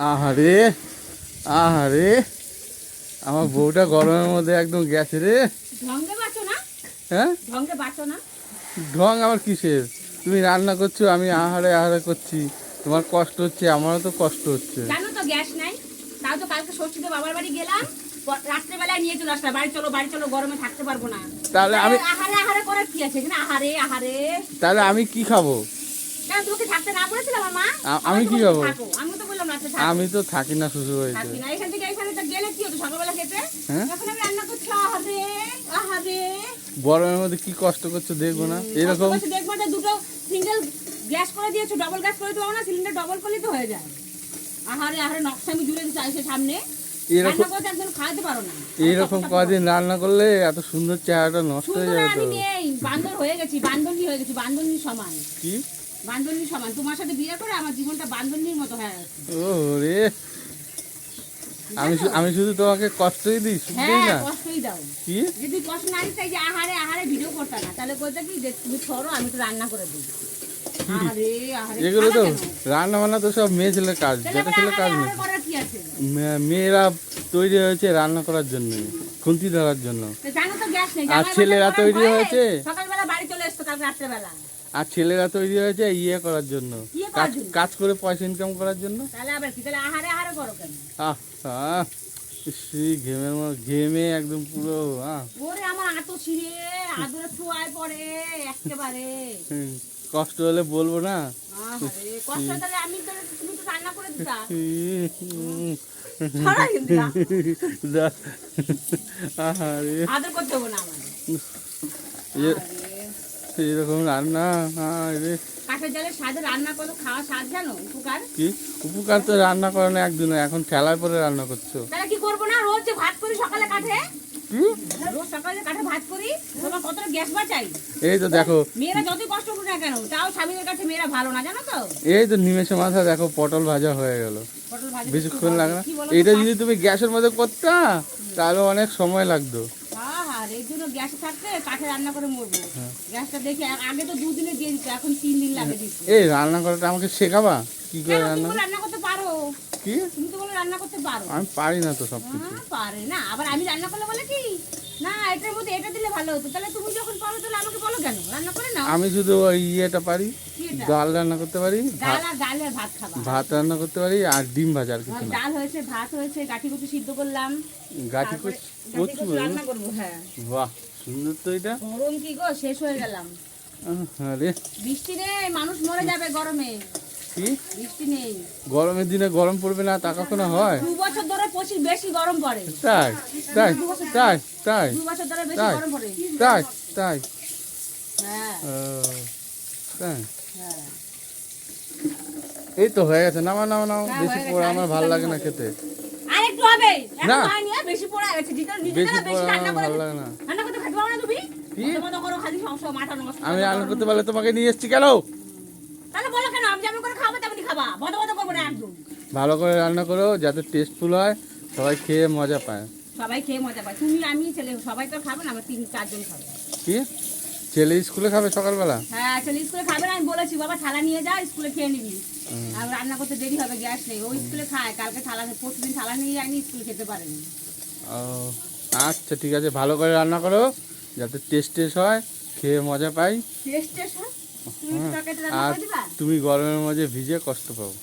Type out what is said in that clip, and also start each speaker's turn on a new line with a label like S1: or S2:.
S1: আহারে আহারে আমার বউটা গরমের মধ্যে একদম গেছে রে।
S2: না?
S1: হ্যাঁ? ঢং আমার কিসের? তুমি রান্না করছ আমি আহারে আহারে করছি। তোমার কষ্ট হচ্ছে আমারও তো কষ্ট হচ্ছে।
S2: জানো তো গ্যাস নাই। তাও তো কালকে ষষ্ঠীতে বাবার বাড়ি গেলাম। রাত্রেবেলায় নিয়ে চলে আসলাম। বাড়ি চলো বাড়ি চলো গরমে থাকতে পারব না।
S1: তাহলে আমি
S2: আহারে আহারে করার কি আছে? এখানে আহারে আহারে।
S1: তাহলে আমি কি খাব? আমি কি খাব?
S2: আমি তো থাকো।
S1: না শ্বশুর বাড়িতে। হ্যাঁ? মধ্যে কি কষ্ট করছ দেখব না? এরকম
S2: দুটো সিঙ্গেল গ্যাস করে দিয়েছ ডবল গ্যাস করে দেবো না সিলিন্ডার ডবল করলে তো হয়ে যায়। আহারে আহারে নকশা আমি জুড়ে দিচ্ছি সামনে।
S1: এরকম
S2: রান্না করতে খাওয়াতে পারো
S1: এইরকম কদিন রান্না করলে এত সুন্দর চেহারাটা নষ্ট হয়ে যাবে। তো
S2: বান্দর হয়ে গেছি বান্দরনি হয়ে গেছি সমান।
S1: কি?
S2: সমান। তোমার সাথে বিয়ে করে আমার জীবনটা বান্দরনির মতো হয়ে গেছে।
S1: আমি আমি শুধু তোমাকে কষ্টই দিই সুখ
S2: হ্যাঁ
S1: না।
S2: কষ্টই দাও।
S1: কি?
S2: যদি কষ্ট না দিতে যে আহারে আহারে ভিডিও করতে না তাহলে বলতে কি তুমি ছড়ো আমি তো রান্না করে দিই
S1: এগুলো তো রান্না বান্না তো সব মেয়ে ছেলের কাজ
S2: তাহলে
S1: যেটা ছেলের কাজ নেই। মেয়েরা তৈরি হয়েছে রান্না করার জন্য খুন্তি ধরার জন্য। আর ছেলেরা তৈরি হয়েছে?
S2: সকালবেলা বাড়ি চলে কাল রাত্রেবেলা।
S1: আর ছেলেরা তৈরি হয়েছে ইয়ে করার জন্য।
S2: ইয়ে
S1: কাজ করে পয়সা ইনকাম করার জন্য? ঘেমের ঘেমে একদম পুরো কষ্ট হলে বলব না?
S2: আহারে আদর করতে হবে না আমার
S1: এ- এরকম রান্না
S2: কাঠের স্বাদে রান্না করো খাওয়া স্বাদ জানো? উপকার?
S1: কি? উপকার তো রান্না করে না একদিন এখন খেলার পরে রান্না করছ।
S2: তাহলে কি করব না? রোজ যে ভাত করি সকালে কাঠে? রোজ সকালে কাঠে ভাত করি তোমার কতটা গ্যাস বাঁচাই?
S1: এই তো দেখো।
S2: মেয়েরা যতই কষ্ট করুক না কেন তাও স্বামীদের কাছে মেয়েরা ভালো না জানো তো?
S1: এই তো নিমেষে মাথা দেখো পটল ভাজা হয়ে গেল। বেশিক্ষণ লাগে না। এইটা যদি তুমি গ্যাসের মধ্যে করতা তাহলে অনেক সময় লাগতো।
S2: আর এর জন্য গ্যাস থাকতে কাঠে রান্না করে মরবো।
S1: হ্যাঁ।
S2: গ্যাসটা দেখে আগে তো দুদিনে দিয়ে দিত এখন তিন দিন লাগে দিচ্ছে
S1: এই রান্না করাটা আমাকে শেখাবা? কি করে রান্না?
S2: রান্না করতে পারো।
S1: কি?
S2: তুমি তো বলে রান্না করতে পারো।
S1: আমি পারি না তো সব কিছু।
S2: হ্যাঁ, পারে না। আবার আমি রান্না করলে বলে কি? না এটার মধ্যে এটা দিলে ভালো হতো। তাহলে তুমি যখন পারো তাহলে আমাকে বলো কেন? রান্না করে নাও।
S1: আমি শুধু ওই ইয়েটা পারি? ডাল রান্না করতে পারি ভাত রান্না করতে পারি আর ডিম ভাজা আর কিছু
S2: ডাল হয়েছে ভাত হয়েছে গাঠি কুচি সিদ্ধ করলাম।
S1: গাঠি কচি
S2: রান্না করব হ্যাঁ।
S1: বাহ সুন্দর তো এটা।
S2: গরম কি গো? শেষ হয়ে গেলাম।
S1: আরে
S2: বৃষ্টি নেই মানুষ মরে যাবে গরমে।
S1: কি?
S2: বৃষ্টি নেই।
S1: গরমের দিনে গরম পড়বে না তা কখনো হয়?
S2: দু বছর ধরে প্রচুর বেশি গরম পড়ে।
S1: তাই তাই তাই তাই
S2: দু বছর ধরে বেশি
S1: তাই?
S2: গরম পড়ে।
S1: তাই তাই।
S2: হ্যাঁ।
S1: ও, তাই। এই তো হয়ে গেছে। নামা নামা নাও
S2: হ্যাঁ,
S1: বেশি পোড়া আমার ভালো লাগে না খেতে।
S2: আর একটু হবে
S1: না।
S2: বেশি পড়া গেছে।
S1: বেশি পোড়া
S2: রান্না করে
S1: ভালো লাগে না।
S2: রান্না করতে খাতে পারো না তুমি?
S1: আমি রান্না করতে পারলে তোমাকে নিয়ে এসছি কেন?
S2: তাহলে বলো কেন? আমি যেমন করে খাব তেমনি খাবা। বদ বদ করব না একদম।
S1: ভালো করে রান্না করো যাতে টেস্টফুল হয় সবাই খেয়ে মজা পায়।
S2: সবাই খেয়ে মজা পায়। তুমি আমি ছেলে সবাই তো খাবে না আমরা তিন চারজন খাব।
S1: কি? ছেলে স্কুলে খাবে সকালবেলা?
S2: হ্যাঁ ছেলে স্কুলে খাবে না আমি বলেছি বাবা থালা নিয়ে যা স্কুলে খেয়ে নিবি। আর রান্না করতে দেরি হবে গ্যাস নেই। ও স্কুলে খায় কালকে থালা পরশু দিন থালা নিয়ে যায়নি স্কুলে খেতে পারেনি।
S1: ও আচ্ছা ঠিক আছে ভালো করে রান্না করো যাতে টেস্ট টেস্ট হয় খেয়ে মজা পাই।
S2: টেস্ট টেস্ট হয়? তুমি
S1: আর তুমি গরমের মধ্যে ভিজে কষ্ট পাবো